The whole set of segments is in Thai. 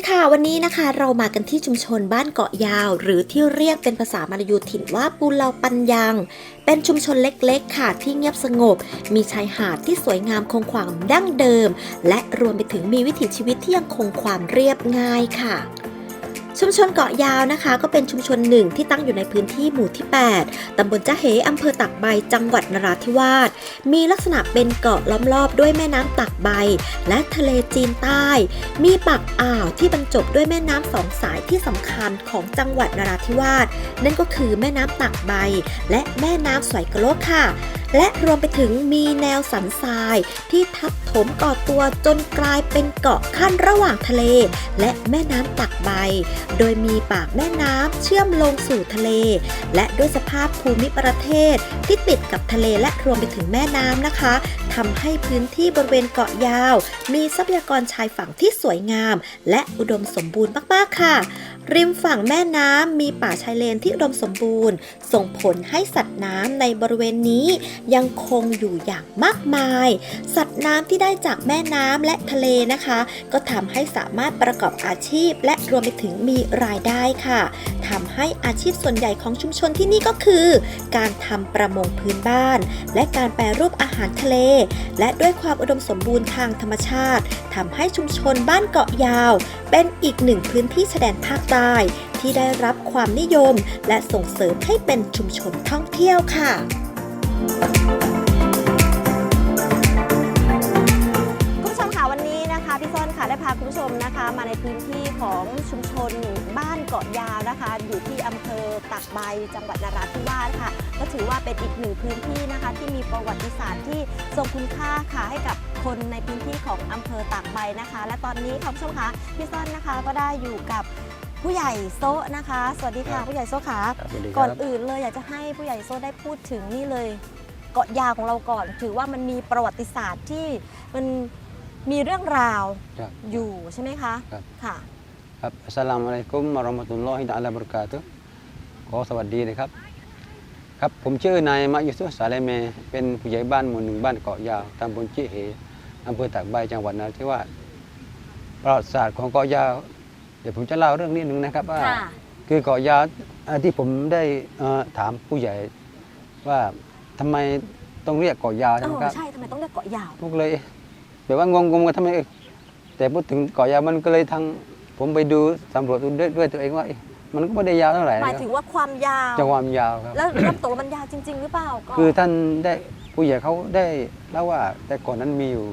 ดีค่ะ วันนี้นะคะเรามากันที่ชุมชนบ้านเกาะยาว หรือที่เรียกเป็นภาษามาลายูถิ่นว่าปูเลาปัญยัง เป็นชุมชนเล็กๆ ค่ะที่เงียบสงบ มีชายหาดที่สวยงามคงความดั้งเดิม และรวมไปถึงมีวิถีชีวิตที่ยังคงความเรียบง่ายค่ะ ชุมชนเกาะยาวนะคะ ก็เป็นชุมชนหนึ่งที่ตั้งอยู่ในพื้นที่หมู่ที่ 8 ตำบลจ้าเหอำเภอตักใบ จังหวัดนราธิวาส มีลักษณะเป็นเกาะล้อมรอบด้วยแม่น้ำตักใบ และทะเลจีนใต้ มีปากอ่าวที่บรรจบด้วยแม่น้ำสองสายที่สำคัญของจังหวัดนราธิวาส นั่นก็คือแม่น้ำตักใบ และแม่น้ำสวยกะโลกค่ะ และรวมไปถึงมีแนวสันทรายที่ทับถมก่อตัวจนกลายเป็นเกาะขั้นระหว่างทะเล และแม่น้ำตักใบ โดยมีปากแม่น้ำเชื่อมลงสู่ทะเล และด้วยสภาพภูมิประเทศที่ติดกับทะเลและรวมไปถึงแม่น้ำนะคะทำให้พื้นที่บริเวณเกาะยาว มีทรัพยากรชายฝั่งที่สวยงาม และอุดมสมบูรณ์มาก ๆ ค่ะริมฝั่งแม่น้ำมีป่าชายเลนที่อุดมสมบูรณ์ ส่งผลให้สัตว์น้ำในบริเวณนี้ยังคงอยู่อย่างมากมาย สัตว์น้ำที่ได้จากแม่น้ำและทะเลนะคะ ก็ทำให้สามารถประกอบอาชีพ และรวมไปถึงมีรายได้ค่ะ ทำให้อาชีพส่วนใหญ่ของชุมชนที่นี่ก็คือ การทำประมงพื้นบ้าน และการแปรรูปอาหารทะเล และด้วยความอุดมสมบูรณ์ทางธรรมชาติทำให้ชุมชนบ้านเกาะยาว เป็นอีกหนึ่งพื้นที่แสดงภาคใต้ที่ได้รับความนิยม และส่งเสริมให้เป็นชุมชนท่องเที่ยวค่ะ คะพี่ส้นค่ะได้พาคุณผู้ชมนะคะ มาในพื้นที่ของชุมชนบ้านเกาะยาวนะคะ อยู่ที่อำเภอตักใบจังหวัดนราธิวาสค่ะ ก็ถือว่าเป็นอีกหนึ่งพื้นที่นะคะ ที่มีประวัติศาสตร์ที่ทรงคุณค่าค่ะให้กับคนในพื้นที่ของอำเภอตากใบนะคะ และตอนนี้ค่ะคุณผู้ชมคะพี่ส้นนะคะก็ได้อยู่กับผู้ใหญ่โซะนะคะ สวัสดีค่ะครับผู้ใหญ่โซะค่ะครับสวัสดีคก่รัอบนอื่นเลยอยากจะให้ผู้ใหญ่โซได้พูดถึงนี่เลย เกาะยาวของเราก่อน ถือว่ามันมีประวัติศาสตร์ที่มัน มีเรื่องราวครับ อยู่ใช่ไหมคะครับ ค่ะ ครับอัสสลามุอะลัยกุมวะเราะห์มะตุลลอฮิตะอาลาบะเราะกาตุฮ์ขอสวัสดีนะครับ ครับผมชื่อนายมะยุสุฟสาเลเม เป็นผู้ใหญ่บ้านหมู่หนึ่งบ้านเกาะยาวตำบลจิเหอำเภอตากใบจังหวัดนราธิวาสประวัติศาสตร์ของเกาะยาว เดี๋ยวผมจะเล่าเรื่องนิดนึงนะครับว่า ค่ะ คือเกาะยาวอ่าที่ผมได้เอ่อถามผู้ใหญ่ว่าทำไมต้องเรียกเกาะยาวเอใช่ไหมอครับ ใช่ทำไมต้องเรียกเกาะยาว พวกเลย แบบว่างงๆกันทำไมเอ๊ะแต่พูดถึงเกาะยาวมันก็เลยทางผมไปดูสำรวจดูด้วยด้วยตัวเองว่าเอ๊ะมันก็ไม่ได้ยาวเท่าไหร่หมายนะคถึรับงว่าความยาวจังความยาวครับ แล้วแล้วตกลงมันยาวจริง ๆ หรือเปล่าก็คือท่านได้ผู้ใหญ่เขาได้เล่าว่าแต่ก่อนนั้นมีอยู่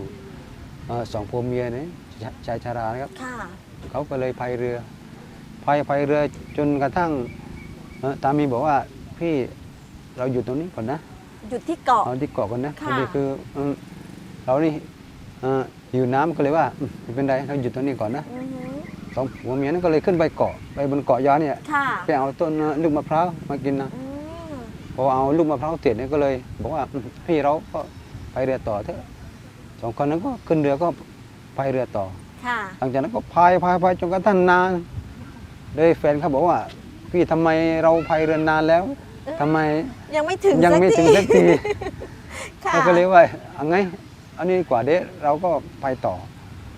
เอ่อสองผัวเมียนี่ชาชายชารานะครับค่ะเขาก็เลยพายเรือพายพายเรือจนกระทั่งเอ่อตามีบอกว่าพี่เราอยู่ตรงนี้ก่อนนะหยุดที่เกาะเอาที่เกาะกันนะพค่ะอดีคือเอ่อเรานี่เอ่อหิวน้ำก็เลยว่าอืมไม่เป็นไรเราหยุดตรงนี้ก่อนนะอือหือสองผัวเมียนั้นก็เลยขึ้นไปเกาะไปบนเกาะยาวเนี่ยค่ะไปเอาต้นลูกมะพร้าวมากินนะอืมพอเอาลูกมะพร้าวเสร็จเนี่ยก็เลย บอกว่าอืมพี่เราก็ไปเรือต่อเถอะสองคนนั้นก็ขึ้นเรือก็พายเรือต่อค่ะหลังจากนั้นก็พายพายพายจนกระทั่งนานเลยแฟนเขาบอกว่า พี่ทำไมเราพายเรือนานแล้วทำไมยังไม่ถึงยังไม่ถึงสักทีค่ะเราก็เลยว่าเอาไง อันนี้ดีกว่าเด้เราก็ไปต่อ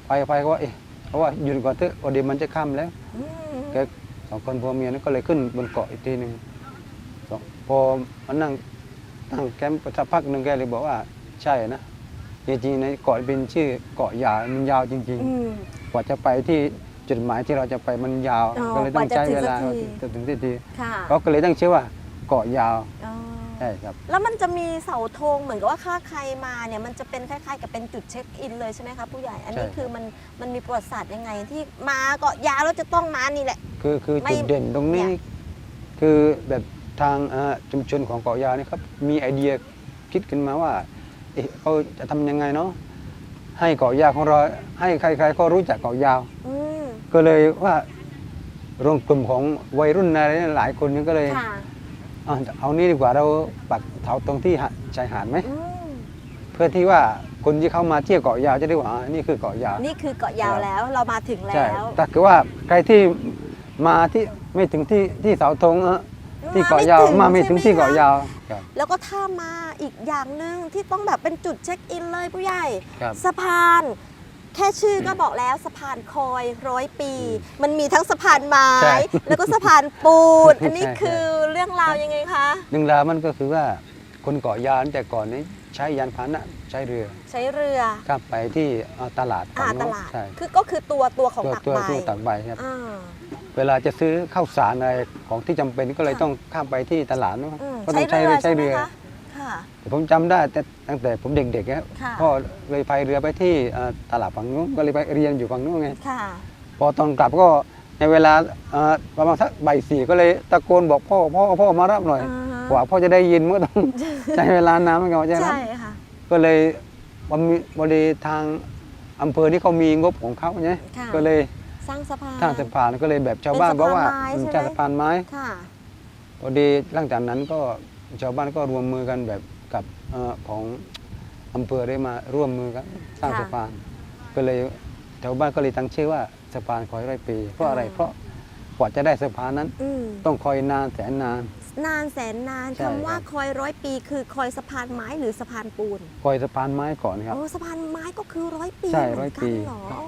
ไปไปก็ว่าเอ๊ะเพราะว่าหยุดก่อนเถอะพอดีมันจะค่ำแล้วอืมแกสองคนผัวเมียนั้นก็เลยขึ้นบนเกาะอีกทีหนึ่งสองพอมานั่งตั้งแคมป์ไปสักพักหนึ่งแกเลยบอกว่าใช่นะจจริงๆในเกาะเป็นชื่อเกาะยาวมันยาวจริงอืมๆกว่าจะไปที่จุดหมายที่เราจะไปมันยาวอ๋อก็เลยต้องใช้เวลากว่าจะถึงสักทีจะถึงที่ทีค่ะเขาก็เลยตั้งชื่อว่าเกาะยาวอ๋อ ใช่ครับ แล้วมันจะมีเสาธงเหมือนกับว่าค่าใครมาเนี่ยมันจะเป็นคล้ายๆ กับเป็นจุดเช็คอินเลยใช่ไหมคะผู้ใหญ่ อันนี้ใช่ คือมันมันมีประวัติศาสตร์ยังไงที่มาเกาะยาวแล้วจะต้องมานี่แหละ คือคือไม่จุดเด่นตรงนี้ เนี่ย คือแบบทางเอ่อชุมชนของเกาะยาวนี่ครับมีไอเดียคิดขึ้นมาว่าเอ๊ะเขาจะทำยังไงเนาะให้เกาะยาวของเราให้ใคร ๆ ก็รู้จักเกาะยาว อืมก็เลยว่ารวมกลุ่มของวัยรุ่นอะไรหลายคนนี่ก็เลย ค่ะ เอาเอานี่ดีกว่าเราปักเสาตรงที่หาดชายหาดไหม อืมเพื่อที่ว่าคนที่เข้ามาเที่ยวเกาะยาวจะได้ว่าอ่านี่คือเกาะยาว นี่คือเกาะยาวแล้วเรามาถึงใช่แล้วแต่คือว่าใครที่มาที่ไม่ถึงที่ที่เสาธงเออที่เกาะยาว มาไม่ถึงที่เกาะยาวครับ แล้วก็ถ้ามาอีกอย่างหนึ่งที่ต้องแบบเป็นจุดเช็คอินเลยผู้ใหญ่ ครับ สะพาน แค่ชื่อก็บอกแล้วสะพานคอยร้อยปี มันมีทั้งสะพานไม้ ใช่แล้วก็สะพานปูน อันนี้ใช่ คือเรื่องราวยังไงคะ หนึ่งราวมันก็คือว่าคนเกาะยาวแต่ก่อนนี้ใช้ยานพาหนะใช้เรือใช้เรือข้ามไปที่เอ่อตลาดอ่าฝั่งตโน้นลาด ใช่คือก็คือตัวตัวของตัวตักตัวใบตู้ตักใบครับ อ่า เวลาจะซื้อข้าวสารอะไรของที่จำเป็นก็เลยค่ะต้องข้ามไปที่ตลาดเนอะอืมก็ต้องใช้เรือใช้เรือใช่ไหม คะค่ะแต่ผมจำได้แต่ตั้งแต่ผมเด็กๆครับค่ะ พ่อเลยพายเรือไปที่เอ่อตลาดฝั่งนู้นก็เลยไปเรียนอยู่ฝั่งนู้นไง ค่ะ พอตอนกลับก็ในเวลาเอ่อประมาณสักบ่ายสี่ก็เลยตะโกนบอกพ่อพ่อพ่อมารับหน่อยอ่าฮะ กว่าพ่อจะได้ยินมันก็ต้อง ใช้เวลานานเหมือนกันใช่ไหมใช่ค่ะ ก็เลยบมีบริทางอำเภอที่เขามีงบของเขาไงค่ะ ก็เลยสร้างสะพาน ทางสะพานก็เลยแบบชาวบ้านเป็นบอกว่าสะพานไม้อืมใช่ไหมจะสะพานไม้ค่ะ พอดีหลังจากนั้นก็ ชาวบ้านก็รวมมือกันแบบกับเอ่อของอำเภอได้มาร่วมมือกันสร้างค่ะ สะพาน ก็เลยชาวบ้านก็เลยตั้งชื่อว่าสะพานคอยร้อยปี เพราะอะไรอ่าเพราะกว่าจะได้สะพานนั้น อืมต้องคอยนานแสนนาน นานแสนนานใช่คำว่าครับ คอยร้อยปี คือคอยสะพานไม้หรือสะพานปูนคอยสะพานไม้ก่อนครับ โอ้สะพานไม้ก็คือร้อยปีใช่เหมือนร้อยกัปีนเหรออ๋อ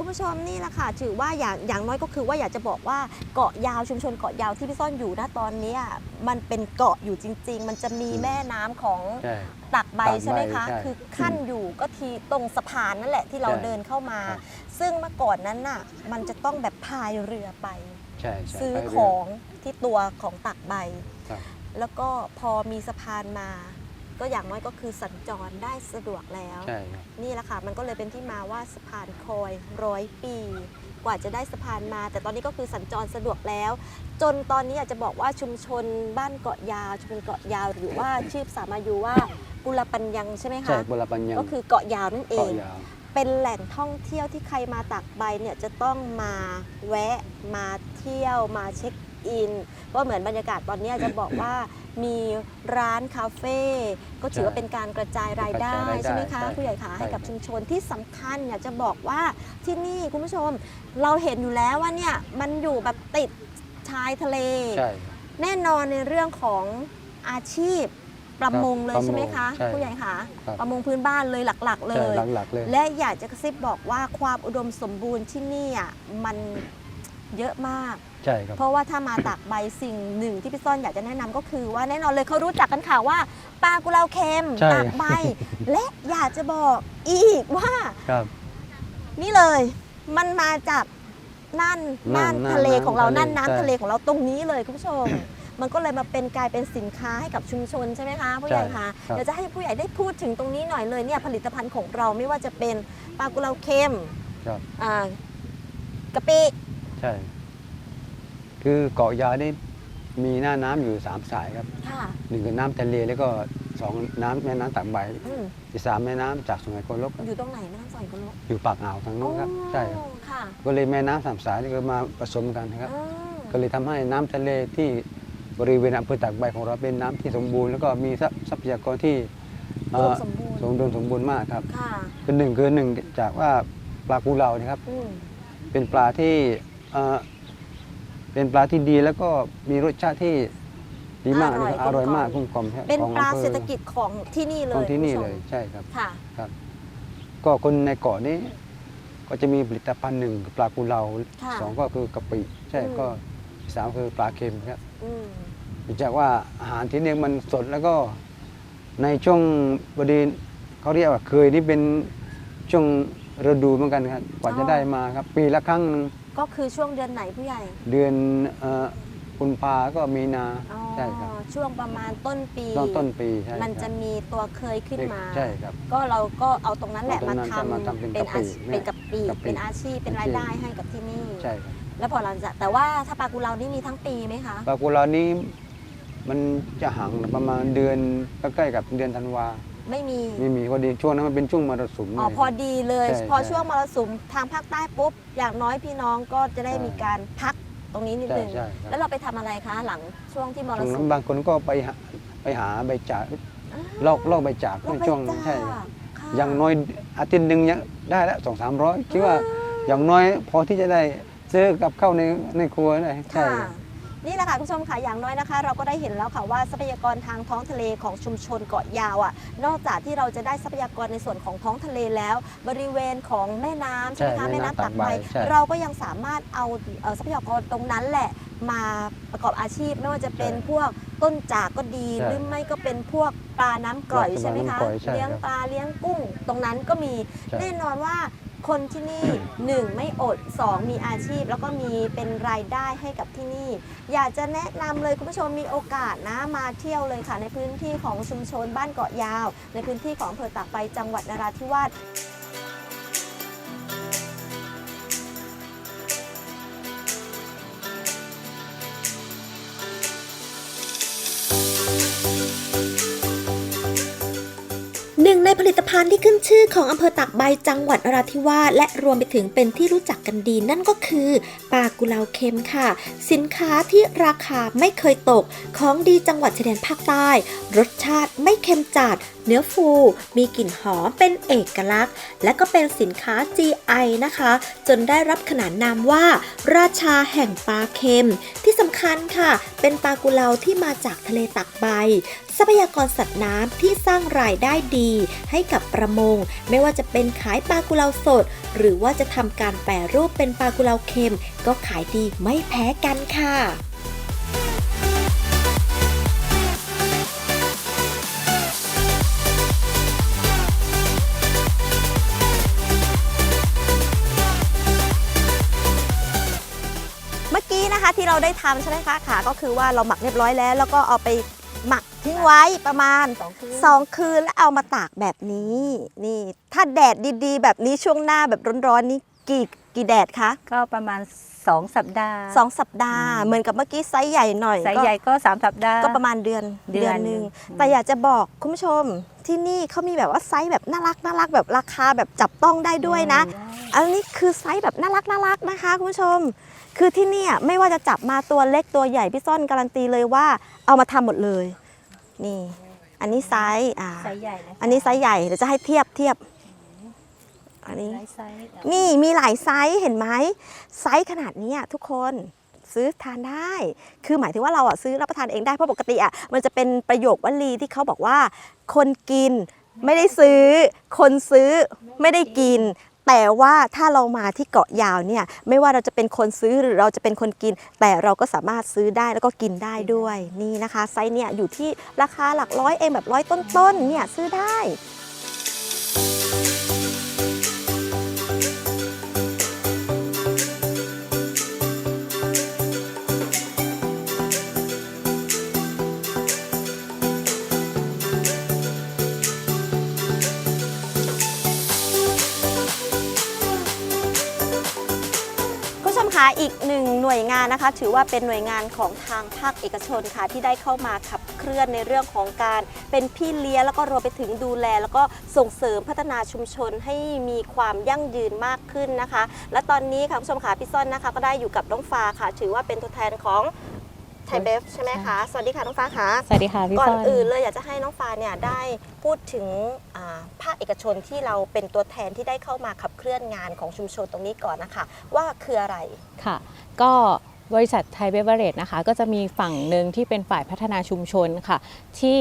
คุณผู้ชมนี่แหละค่ะถือว่าอย่างอย่างน้อยก็คือว่าอยากจะบอกว่าเกาะยาวชุมชนเกาะยาวที่พี่ซ่อนอยู่ณตอนเนี้ยมันเป็นเกาะอยู่จริง ๆ มันจะมีแม่น้ำของใช่ตักใบตากใบใช่ไหมคะใช่คือขั้นอยู่ก็ทีตรงสะพานนั่นแหละที่เราใช่เดินเข้ามาครับซึ่งเมื่อก่อนนั้นน่ะมันจะต้องแบบพายเรือไปใช่ใช่ซื้อไปขเรือองที่ตัวของตักใบครับแล้วก็พอมีสะพานมา ก็อย่างน้อยก็คือสัญจรได้สะดวกแล้ว ใช่ครับ นี่แหละค่ะ มันก็เลยเป็นที่มาว่าสะพานคอยร้อยปี กว่าจะได้สะพานมา แต่ตอนนี้ก็คือสัญจรสะดวกแล้ว จนตอนนี้อยากจะบอกว่าชุมชนบ้านเกาะยาวชุมชนเกาะยาวหรือว่าชื่อภาษามายูว่ากุลปัญญังใช่ไหมใช่คะบุรปัญญาก็คือเกาะยาวนั่นเอเกาะงยาว เป็นแหล่งท่องเที่ยวที่ใครมาตักใบเนี่ยจะต้องมาแวะมาเที่ยวมาเช็ค อินก็เหมือนบรรยากาศตอนนี้จะบอกว่ามีร้านคาเฟ่ก็ถือว่าใช่เป็นการกระจายรายได้กระจายรายได้ใช่ไหมคะใช่ผู้ใหญ่คะใช่ให้กับครับชุมชนที่สำคัญอยากจะบอกว่าที่นี่คุณผู้ชมเราเห็นอยู่แล้วว่าเนี่ยมันอยู่แบบติดชายทะเลใช่แน่นอนในเรื่องของอาชีพประมงเลยประมงใช่ไหมคะใช่ผู้ใหญ่คะครับประมงพื้นบ้านเลยหลักๆเลใช่ยหลักๆเลย และอยากจะกระซิบบอกว่าความอุดมสมบูรณ์ที่นี่อะมัน เยอะมาก ใช่ครับ เพราะว่าถ้ามาตากใบสิ่งหนึ่งที่พี่ซ่อนอยากจะแนะนำก็คือว่าแน่นอนเลยเขารู้จักกันค่ะว่าปลากุเลาเค็มใช่ ตากใบ และอยากจะบอกอีกว่าครับ นี่เลย มันมาจากน่านน่าน่านนทะเลน่านของเราทะเลน่านน้ำใช่ทะเลของเราตรงนี้เลยคุณผู้ชม มันก็เลยมาเป็นกลายเป็นสินค้าให้กับชุมชนใช่ไหมคะผู้ใหญ่คะครับ เดี๋ยวจะให้ผู้ใหญ่ได้พูดถึงตรงนี้หน่อยเลยเนี่ยผลิตภัณฑ์ของเราไม่ว่าจะเป็นปลากุเลาเค็มครับ อ่ากะปิ ใช่ คือเกาะยาวนี่มีหน้าน้ำอยู่สามสายครับค่ะ หนึ่งคือน้ำทะเลแล้วก็สองน้ำแม่น้ำตากใบอืมอีกสามแม่น้ำจากสุไหงโกลกครับอยู่ตรงไหนแม่น้ำสอยกุลกอยู่ปากอ่าวทางนู้นครับ ใช่ครับโอ้ค่ะก็เลยแม่น้ำสามสายนี่ก็มาผสมกันนะครับอืมก็เลยทำให้น้ำทะเลที่บริเวณอำเภอตากใบของเราเป็นน้ำที่สมบูรณ์แล้วก็มีทรัพยากรที่อุเอ่ดอมสมบูรณ์สมดุลสมบูรณ์มากครับค่ะคือหนึ่งคือหนึ่งจากว่าปลากูเลานะครับ อืมเป็นปลาที่ เอ่อเป็นปลาที่ดีแล้วก็มีรสชาติที่ดีมากนะครับอร่อยมากกุ้งกลมครับเป็นของปลาอำภอเศรษฐกิจของที่นี่เลยของที่นี่คุณเลผู้ชยมใช่ครับค่ะครับ ก็คนในเกาะนี้ ก็จะมีผลิตภัณฑ์หนึ่งคือปลากูเลาค่ะสองก็คือกะปิ ใช่อืมก็สามคือปลาเค็มครับอืมเนื่องจากว่าอาหารที่นี่มันสดแล้วก็ในช่วงบดีเขาเรียกว่าเคยนี่เป็นช่วง ฤดูเหมือนกันครับกว่าจะได้มาครับ ปีละครั้งหนึ่งก็คือช่วงเดือนไหนผู้ใหญ่ เดือนเอ่อกุมภาก็มีนาอ๋อใช่ครับช่วงประมาณต้นปี ต้นต้นปีใช่มันคจะรับมีตัวเคยขึ้นมา ใช่ครับ ก็เราก็เอาตรงนั้นแหละเอาตรมางนั้นทำมาทำเป็นเป็นกะปิอาชีพเนี่ยเป็นกะปิกะปิ เป็นอาชีพเป็นอาชีพรายได้ให้กับที่นี่ ใช่ครับแล้วพอหลังจากแต่ว่าถ้าปลากุเลานี่มีทั้งปีไหมคะ ปลากุลานี้มันจะห่างประมาณเดือนใกล้ๆกับเดือนธันวา ไม่มี ไม่มีพอดีช่วงนั้นมันเป็นช่วงมรสุมอ๋อเลยพอดีเลย ใช่พอใช่ช่วงมรสุมทางภาคใต้ปุ๊บ อย่างน้อยพี่น้องก็จะได้ใช่มีการพักตรงนี้นิดใช่นึงใช่ครับ แล้วเราไปทำอะไรคะ หลังช่วงที่มตรรงสุนั้มนบางคนก็ไปหาไปหาใบจากอ่าลอกลอกใบจากเราในไปช่วงจ้าใช่ครับค่ะอย่างน้อยอาทิตย์หนึ่งยังได้แล้วสองสามร้อยคิดว่าอย่างน้อยพอที่จะได้ซื้อกับข้าวในในครัวได้ใช่ค่ะ นี่แหละค่ะคุณผู้ชมค่ะอย่างน้อยนะคะ เราก็ได้เห็นแล้วค่ะว่าทรัพยากรทางท้องทะเลของชุมชนเกาะยาวอะนอกจากที่เราจะได้ทรัพยากรในส่วนของท้องทะเลแล้ว บริเวณของแม่น้ำใช่ไหมใช่คะแม่แม่น้ำน้ำตักใบตากใบใช่เราก็ยังสามารถเอาเอ่อทรัพยากรตรงนั้นแหละมาประกอบอาชีพไม่ว่าจะเป็นใช่พวกต้นจากก็ดีใช่หรือไม่ก็เป็นพวกปลาน้ำกร่อยปลาใช่ไหมคะน้ำกร่อยใช่เลี้ยงครับปลาเลี้ยงกุ้ง ตรงนั้นก็มีใช่แน่นอนว่า คนที่นี่1ไม่อด2มีอาชีพ แล้วก็มีเป็นรายได้ให้กับที่นี่ อยากจะแนะนำเลยคุณผู้ชมมีโอกาสนะมาเที่ยวเลยค่ะ ในพื้นที่ของชุมชนบ้านเกาะยาว ในพื้นที่ของอำเภอตากใบจังหวัดนราธิวาส ในผลิตภัณฑ์ที่ขึ้นชื่อของอำเภอตากใบจังหวัดนราธิวาสและรวมไปถึงเป็นที่รู้จักกันดี นั่นก็คือปลากุเลาเค็มค่ะ สินค้าที่ราคาไม่เคยตก ของดีจังหวัดชายแดนภาคใต้ รสชาติไม่เค็มจัด เนื้อฟู มีกลิ่นหอมเป็นเอกลักษณ์ และก็เป็นสินค้า GI นะคะ จนได้รับขนานนามว่า ราชาแห่งปลาเค็ม ที่สำคัญค่ะ เป็นปลากุเลาที่มาจากทะเลตักใบ ทรัพยากรสัตว์น้ำที่สร้างรายได้ดี ให้กับประมง ไม่ว่าจะเป็นขายปลากุเลาสด หรือว่าจะทำการแปรรูปเป็นปลากุเลาเค็ม ก็ขายดีไม่แพ้กันค่ะเมื่อกี้นะคะที่เราได้ทำใช่ไหมคะค่ะก็คือว่าเราหมักเรียบร้อยแล้ว แล้วก็เอาไปหมัก ทิ้งไว้ประมาณสองคืนสองคืนแล้วเอามาตากแบบนี้ นี่ ถ้าแดดดีๆ แบบนี้ช่วงหน้าแบบร้อนๆนี่กี่กี่แดดคะก็ประมาณ 2 สัปดาห์ สองสัปดาห์ เหมือนกับเมื่อกี้ไซส์ใหญ่หน่อยสายก็ ใหญ่ก็ 3 สัปดาห์ ก็ประมาณเดือนเดือนหนึ่งหนึ่งแต่อยากจะบอกคุณผู้ชมที่นี่เขามีแบบว่าไซส์แบบน่ารักน่ารักแบบราคาแบบจับต้องได้ด้วยนะ อันนี้คือไซส์แบบน่ารักน่ารักนะคะคุณผู้ชม คือที่เนี่ยไม่ว่าจะจับมาตัวเล็กตัวใหญ่พี่ซ่อนการันตีเลยว่าเอามาทำหมดเลย นี่ อันนี้ไซส์อ่าไซส์ใหญ่ะคะอันนี้ไซส์ใหญ่เดี๋ยวจะให้เทียบเทียบ อันนี้ ไซส์นี่มีหลายไซส์เห็นไหมไซส์ขนาดเนี้ยทุกคนซื้อทานได้ คือหมายถึงว่าเราอะซื้อรับประทานเองได้ เพราะปกติอะมันจะเป็นประโยควลีที่เขาบอกว่า คนกินไม่ได้ซื้อ คนซื้อไม่ได้กิน แต่ว่าถ้าเรามาที่เกาะยาวเนี่ยไม่ว่าเราจะเป็นคนซื้อหรือเราจะเป็นคนกิน แต่เราก็สามารถซื้อได้แล้วก็กินได้ด้วยนี่นะคะไซส์เนี่ยอยู่ที่ราคาหลักร้อยเองแบบร้อยต้นๆเนี่ยซื้อได้ คุณผู้ชมคะอีกหนึ่งหน่วยงานนะคะ ถือว่าเป็นหน่วยงานของทางภาคเอกชนค่ะ ที่ได้เข้ามาขับเคลื่อนในเรื่องของการเป็นพี่เลี้ยงแล้วก็รวมไปถึงดูแล แล้วก็ส่งเสริมพัฒนาชุมชนให้มีความยั่งยืนมากขึ้นนะคะ และตอนนี้ค่ะคุณผู้ชมค่ะพี่ซ่อนนะคะ ก็ได้อยู่กับน้องฟ้าค่ะ ถือว่าเป็นตัวแทนของ ไทยเบฟใช่ไหมคะ สวัสดีค่ะน้องฟ้าค่ะสวัสดีค่ะพี่ก่อนฟอนอื่นเลยอยากจะให้น้องฟ้าเนี่ยได้พูดถึงอ่าภาคเอกชนที่เราเป็นตัวแทนที่ได้เข้ามาขับเคลื่อนงานของชุมชนตรงนี้ก่อนนะคะ ว่าคืออะไรค่ะ ก็ บริษัทไทยเบเวอเรจนะคะก็จะมีฝั่งหนึ่งที่เป็นฝ่ายพัฒนาชุมชนค่ะ ที่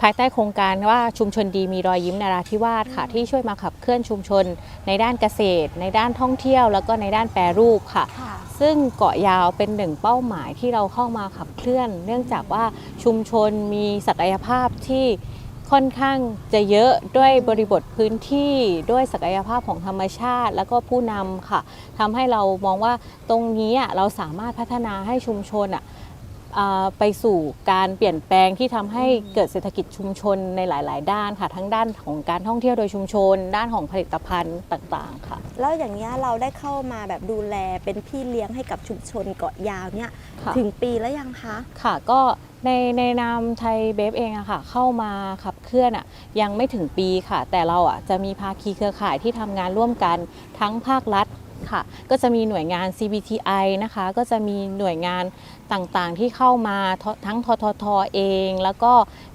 ภายใต้โครงการว่าชุมชนดีมีรอยยิ้มนาราธิวาสค่ะ ที่ช่วยมาขับเคลื่อนชุมชน ในด้านเกษตร ในด้านท่องเที่ยว แล้วก็ในด้านแปรรูปค่ะค่ะซึ่งเกาะยาวเป็นหนึ่งเป้าหมายที่เราเข้ามาขับเคลื่อน เนื่องจากว่าชุมชนมีศักยภาพที่ ค่อนข้างจะเยอะด้วยบริบทพื้นที่ด้วยศักยภาพของธรรมชาติ แล้วก็ผู้นำค่ะทำให้เรามองว่าตรงนี้อะเราสามารถพัฒนาให้ชุมชนอะอ่าไปสู่การเปลี่ยนแปลงที่ทำให้เกิดเศรษฐกิจชุมชนในหลาย ๆ ด้านค่ะ ทั้งด้านของการท่องเที่ยวโดยชุมชน ด้านของผลิตภัณฑ์ต่าง ๆ ค่ะ แล้วอย่างนี้ยเราได้เข้ามาแบบดูแลเป็นพี่เลี้ยงให้กับชุมชนเกาะยาวเนี่ยค่ะถึงปีแล้วยังคะ ค่ะก็ ในในนามไทยเบฟเองอะค่ะเข้ามาขับเคลื่อนอะยังไม่ถึงปีค่ะ แต่เราอะจะมีภาคีเครือข่ายที่ทำงานร่วมกันทั้งภาครัฐค่ะ ก็จะมีหน่วยงาน CBTI นะคะ ก็จะมีหน่วยงาน ต่างๆที่เข้ามาททั้งทททเอง แล้วก็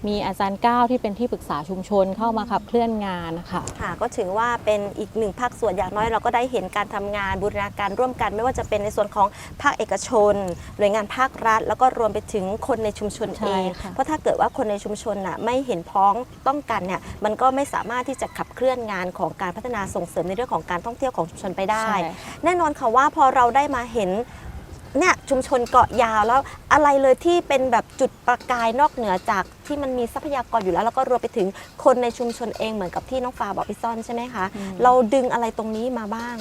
มีอาจารย์ก้าวที่เป็นที่ปรึกษาชุมชนเข้ามาขับเคลื่อนงานนะคะค่ะ ก็ถือว่าเป็นอีกหนึ่งภาคส่วนอย่างน้อยเราก็ได้เห็นการทำงานบูรณาการร่วมกัน ไม่ว่าจะเป็นในส่วนของภาคเอกชน หน่วยงานภาครัฐ แล้วก็รวมไปถึงคนในชุมชนใช่เองค่ะเพราะถ้าเกิดว่าคนในชุมชนน่ะไม่เห็นพ้องต้องกันเนี่ยมันก็ไม่สามารถที่จะขับเคลื่อนงานของการพัฒนาส่งเสริมในเรื่องของการท่องเที่ยวของชุมชนไปได้ใช่แน่นอนค่ะว่าพอเราได้มาเห็น เนี่ยชุมชนเกาะยาวแล้วอะไรเลยที่เป็นแบบจุดประกายนอกเหนือจากที่มันมีทรัพยากรอยู่แล้ว แล้วก็รวมไปถึงคนในชุมชนเองเหมือนกับที่น้องฟ้าบอกพี่ซ่อนใช่ไหมคะอืมเราดึงอะไรตรงนี้มาบ้าง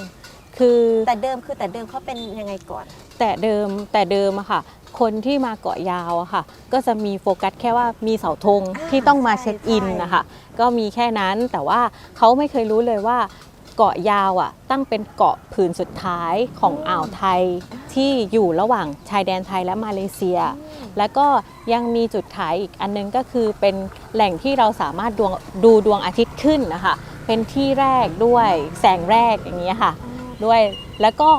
คือแต่เดิมคือแต่เดิมเขาเป็นยังไงก่อน แต่เดิมแต่เดิมอะค่ะ คนที่มาเกาะยาวอะค่ะ ก็จะมีโฟกัสแค่ว่ามีเสาธงอ่าที่ต้องมาใช่เช็คอินใช่นะคะ ก็มีแค่นั้นแต่ว่าเขาไม่เคยรู้เลยว่า เกาะยาวอะตั้งเป็นเกาะผืนสุดท้ายของอ่าวไทยที่อยู่ระหว่างชายแดนไทยและมาเลเซีย แล้วก็ยังมีจุดขายอีกอันนึงก็คือเป็นแหล่งที่เราสามารถดวงดูดวงอาทิตย์ขึ้นนะคะ เป็นที่แรกด้วยแสงแรกอย่างนี้ค่ะ ด้วยแล้วก็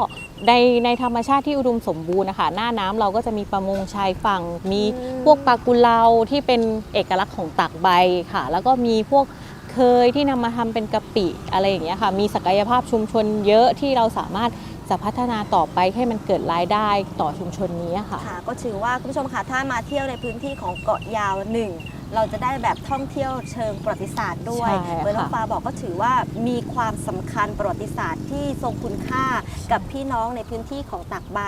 ในในธรรมชาติที่อุดมสมบูรณ์นะคะหน้าน้ำเราก็จะมีประมงชายฝั่ง มีพวกปลากุเลาที่เป็นเอกลักษณ์ของตากใบค่ะ แล้วก็มีพวก เคยที่นำมาทำเป็นกะปิอะไรอย่างเงี้ยค่ะ มีศักยภาพชุมชนเยอะที่เราสามารถจะพัฒนาต่อไปให้มันเกิดรายได้ต่อชุมชนนี้ค่ะ ค่ะ ก็ถือว่าคุณผู้ชมค่ะถ้ามาเที่ยวในพื้นที่ของเกาะยาวหนึ่ง เราจะได้แบบท่องเที่ยวเชิงประวัติศาสตร์ด้วยใช่ค่ะ เหมือนน้องฟ้าบอกก็ถือว่ามีความสำคัญประวัติศาสตร์ที่ทรงคุณค่ากับพี่น้องในพื้นที่ของตากใบ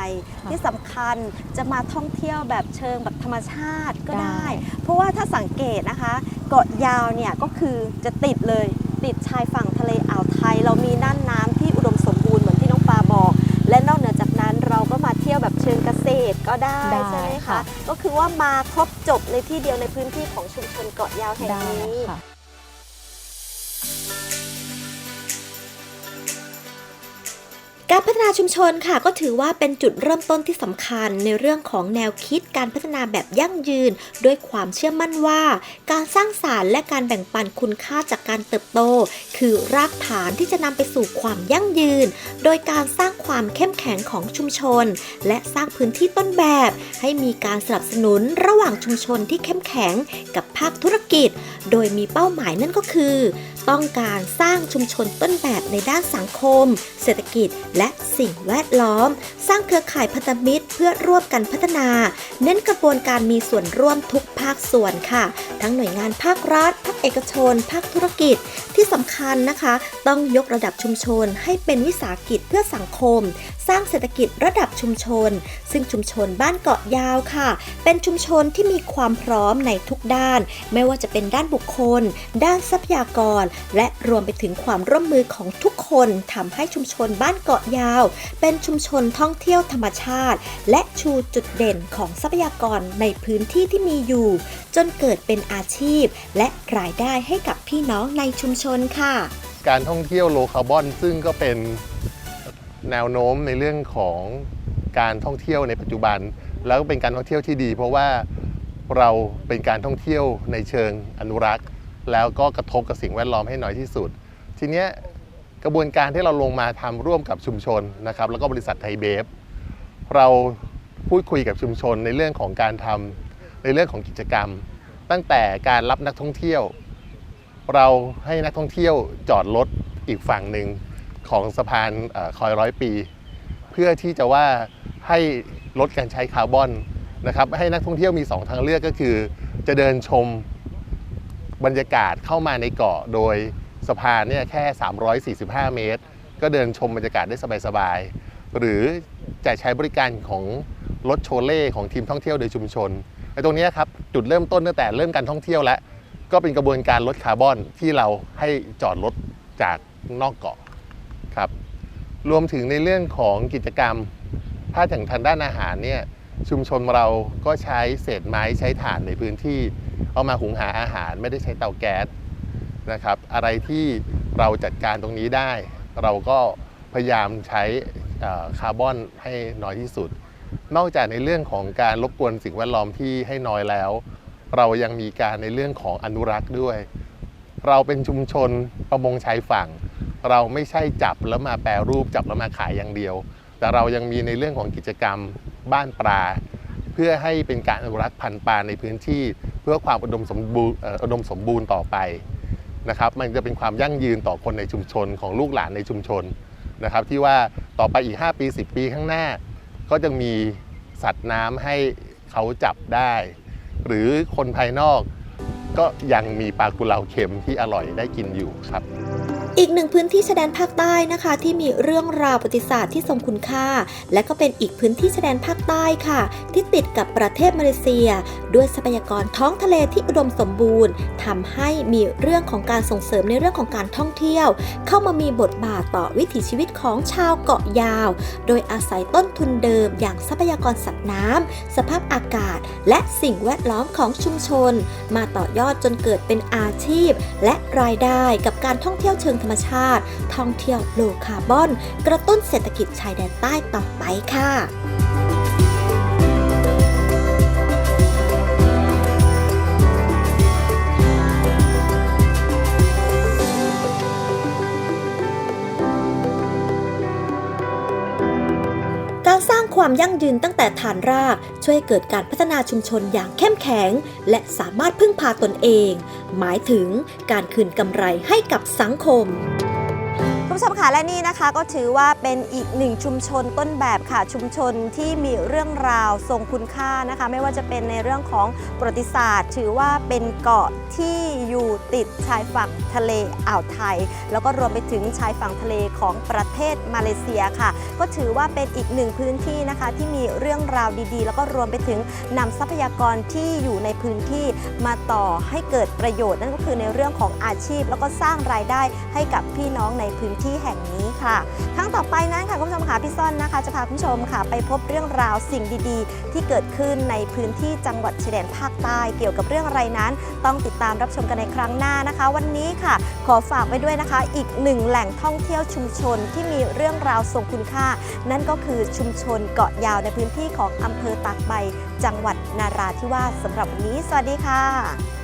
ที่สำคัญจะมาท่องเที่ยวแบบเชิงแบบธรรมชาติก็ได้ เพราะว่าถ้าสังเกตนะคะ เกาะยาวเนี่ยก็คือจะติดเลยติดชายฝั่งทะเลอ่าวไทย เรามีน่านน้ำที่ ตรก็ได้ได้ใช่ไหมคะ ค่ะ ก็คือว่ามาครบจบเลยที่เดียวในพื้นที่ของชุมชนเกาะยาวแห่งได้นี้ ค่ะ การพัฒนาชุมชนค่ะก็ถือว่าเป็นจุดเริ่มต้นที่สำคัญในเรื่องของแนวคิดการพัฒนาแบบยั่งยืน ด้วยความเชื่อมั่นว่า การสร้างสารรค์และการแบ่งปันคุณค่าจากการเติบโต คือรากฐานที่จะนำไปสู่ความยั่งยืน โดยการสร้างความเข้มแข็งของชุมชน และสร้างพื้นที่ต้นแบบ ให้มีการสนับสนุนระหว่างชุมชนที่เข้มแข็งกับภาคธุรกิจ โดยมีเป้าหมายนั่นก็คือ ต้องการสร้างชุมชนต้นแบบในด้านสังคม เศรษฐกิจ และสิ่งแวดล้อม สร้างเครือข่ายพันธมิตรเพื่อร่วมกันพัฒนา เน้นกระบวนการมีส่วนร่วมทุกภาคส่วนค่ะ ทั้งหน่วยงานภาครัฐภาคเอกชน ภาคธุรกิจที่สำคัญนะคะ ต้องยกระดับชุมชนให้เป็นวิสาหกิจเพื่อสังคม สร้างเศรษฐกิจระดับชุมชน ซึ่งชุมชนบ้านเกาะยาวค่ะ เป็นชุมชนที่มีความพร้อมในทุกด้าน ไม่ว่าจะเป็นด้านบุคคล ด้านทรัพยากร และรวมไปถึงความร่วมมือของทุกคนทำให้ชุมชนบ้านเกาะยาว เป็นชุมชนท่องเที่ยวธรรมชาติ และชูจุดเด่นของทรัพยากรในพื้นที่ที่มีอยู่ จนเกิดเป็นอาชีพ และรายได้ให้กับพี่น้องในชุมชนค่ะ การท่องเที่ยวโลคาร์บอนซึ่งก็เป็นแนวโน้มในเรื่องของการท่องเที่ยวในปัจจุบัน แล้วก็เป็นการท่องเที่ยวที่ดี เพราะว่าเราเป็นการท่องเที่ยวในเชิงอนุรักษ์ แล้วก็กระทบกับสิ่งแวดล้อมให้น้อยที่สุด ทีเนี้ยกระบวนการที่เราลงมาทำร่วมกับชุมชนนะครับแล้วก็บริษัทไทยเบฟเราพูดคุยกับชุมชนในเรื่องของการทำ ในเรื่องของกิจกรรม ตั้งแต่การรับนักท่องเที่ยว เราให้นักท่องเที่ยวจอดรถอีกฝั่งหนึ่งของสะพานอคอยร้อยปี เพื่อที่จะว่าให้ลดการใช้คาร์บอนนะครับให้นักท่องเที่ยวมี 2 ทางเลือกก็คือ จะเดินชมบรรยากาศเข้ามาในเกาะโดยสะพานเนี่ยแค่ 345 เมตร ก็เดินชมบรรยากาศได้สบายๆหรือจะใช้บริการของรถโชเล่ของทีมท่องเที่ยวโดยชุมชน อ้ตรงนี้ครับจุดเริ่มต้นตั้งแต่เริ่มการท่องเที่ยวแล้วก็เป็นกระบวนการลดคาร์บอนที่เราให้จอดรถจากนอกเกาะครับรวมถึงในเรื่องของกิจกรรม ถ้าอย่างทางด้านอาหารเนี่ยชุมชนเราก็ใช้เศษไม้ใช้ถ่านในพื้นที่ เอามาหุงหาอาหารไม่ได้ใช้เตาแก๊สนะครับอะไรที่เราจัดการตรงนี้ได้ เราก็พยายามใช้คาร์บอนให้น้อยที่สุด นอกจากในเรื่องของการรบกวนสิ่งแวดล้อมที่ให้น้อยแล้ว เรายังมีการในเรื่องของอนุรักษ์ด้วย เราเป็นชุมชนประมงชายฝั่ง เราไม่ใช่จับแล้วมาแปรรูปจับแล้วมาขายอย่างเดียว แต่เรายังมีในเรื่องของกิจกรรมบ้านปลาเพื่อให้เป็นการอนุรักษ์พันธุ์ปลาในพื้นที่ เพื่อความอุดมสมบูรณ์อุดมสมบูรณ์ต่อไปนะครับมันจะเป็นความยั่งยืนต่อคนในชุมชนของลูกหลานในชุมชนนะครับที่ว่าต่อไปอีก 5 ปี 10 ปีข้างหน้า ก็จะมีสัตว์น้ำให้เขาจับได้ หรือคนภายนอกก็ยังมีปลากุเลาเค็มที่อร่อยได้กินอยู่ครับ อีกหนึ่งพื้นที่ชายแดนภาคใต้นะคะ ที่มีเรื่องราวประวัติศาสตร์ที่ทรงคุณค่า และก็เป็นอีกพื้นที่ชายแดนภาคใต้ค่ะ ที่ติดกับประเทศมาเลเซีย ด้วยทรัพยากรท้องทะเลที่อุดมสมบูรณ์ทำให้มีเรื่องของการส่งเสริมในเรื่องของการท่องเที่ยว เข้ามามีบทบาทต่อวิถีชีวิตของชาวเกาะยาว โดยอาศัยต้นทุนเดิม อย่างทรัพยากรสัตว์น้ำสภาพอากาศ และสิ่งแวดล้อมของชุมชน มาต่อยอดจนเกิดเป็นอาชีพ และรายได้กับการท่องเที่ยวเชิงรรมชาติ ท่องเที่ยวโลคาร์บอน กระตุ้นเศรษฐกิจชายแดนใต้ต่อไปค่ะ ความยั่งยืนตั้งแต่ฐานราก ช่วยเกิดการพัฒนาชุมชนอย่างเข้มแข็ง และสามารถพึ่งพาตนเอง หมายถึงการคืนกำไรให้กับสังคม ผู้ชมคะและนี่นะคะก็ถือว่าเป็นอีกหนึ่งชุมชนต้นแบบค่ะชุมชนที่มีเรื่องราวทรงคุณค่านะคะ ไม่ว่าจะเป็นในเรื่องของประวัติศาสตร์ ถือว่าเป็นเกาะที่อยู่ติดชายฝั่งทะเลอ่าวไทย แล้วก็รวมไปถึงชายฝั่งทะเลของประเทศมาเลเซียค่ะ ก็ถือว่าเป็นอีกหนึ่งพื้นที่นะคะ ที่มีเรื่องราวดีๆ แล้วก็รวมไปถึงนำทรัพยากรที่อยู่ในพื้นที่มาต่อให้เกิดประโยชน์นั่นก็คือในเรื่องของอาชีพ แล้วก็สร้างรายได้ให้กับพี่น้องในพื้นที่ที่แห่งนี้ค่ะ ครั้งต่อไปนั้นค่ะคุณผู้ชมค่ะพี่ซ่อนนะคะ จะพาคุณผู้ชมค่ะ ไปพบเรื่องราวสิ่งดีๆ ที่เกิดขึ้นในพื้นที่จังหวัดชายแดนภาคใต้เกี่ยวกับเรื่องอะไรนั้น ต้องติดตามรับชมกันในครั้งหน้านะคะ วันนี้ค่ะ ขอฝากไว้ด้วยนะคะ อีกหนึ่งแหล่งท่องเที่ยวชุมชนที่มีเรื่องราวทรงคุณค่า นั่นก็คือชุมชนเกาะยาวในพื้นที่ของอำเภอตากใบ จังหวัดนาราธิวาสสำหรับวันนี้ สวัสดีค่ะ